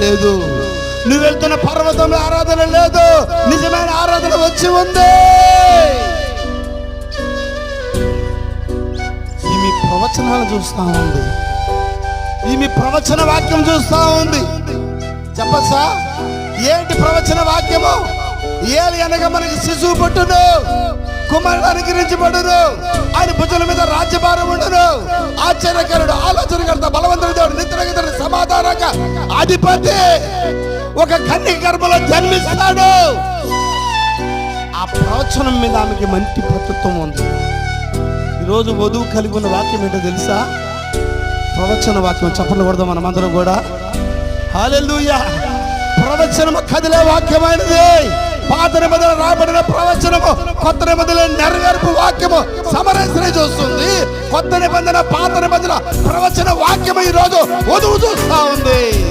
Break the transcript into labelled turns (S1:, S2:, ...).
S1: లేదు. నువ్వు వెళ్తున్న పర్వతంలో ఆరాధన లేదు. నిజమైన ఆరాధన వచ్చి ఉంది. ఈమె ప్రవచనాలు చూస్తా ఉంది. ఈమె ప్రవచన వాక్యం చూస్తా ఉంది. చెప్పచ్చా ఏంటి ప్రవచన వాక్యము? ఏలి అనగా మనకి శిశువు పుట్టును కుమారుడు అనుగ్రహించబడును ఆయన భుజల మీద రాజ్యభారం ఉండను. ఆశ్చర్యకరుడు ఆలోచనకర్త బలవంతుడు దేవుడు నిద్రగిద్దరు సమాధానంగా అధిపతి ఒక కన్య గర్భలో జన్మిస్తాడు. ఆ ప్రవచనం మీద ఆమెకి మంచి పట్టుత్వం ఉంది. ఈరోజు వధువు కలిగి ఉన్న వాక్యం ఏంటో తెలుసా? ప్రవచన వాక్యం. చెప్పండి కూడదు మనమందరం కూడా. హాలెలూయా ప్రవచనము కదిలే వాక్యమైనది. పాత నిబంధన రాబడిన ప్రవచనము కొత్త నిబంధన నెరవేర్పు వాక్యము సమరసన చూస్తుంది. కొత్త నిబంధన పాత నిబంధన ప్రవచన వాక్యము ఈ రోజు వధువు చూస్తా ఉంది.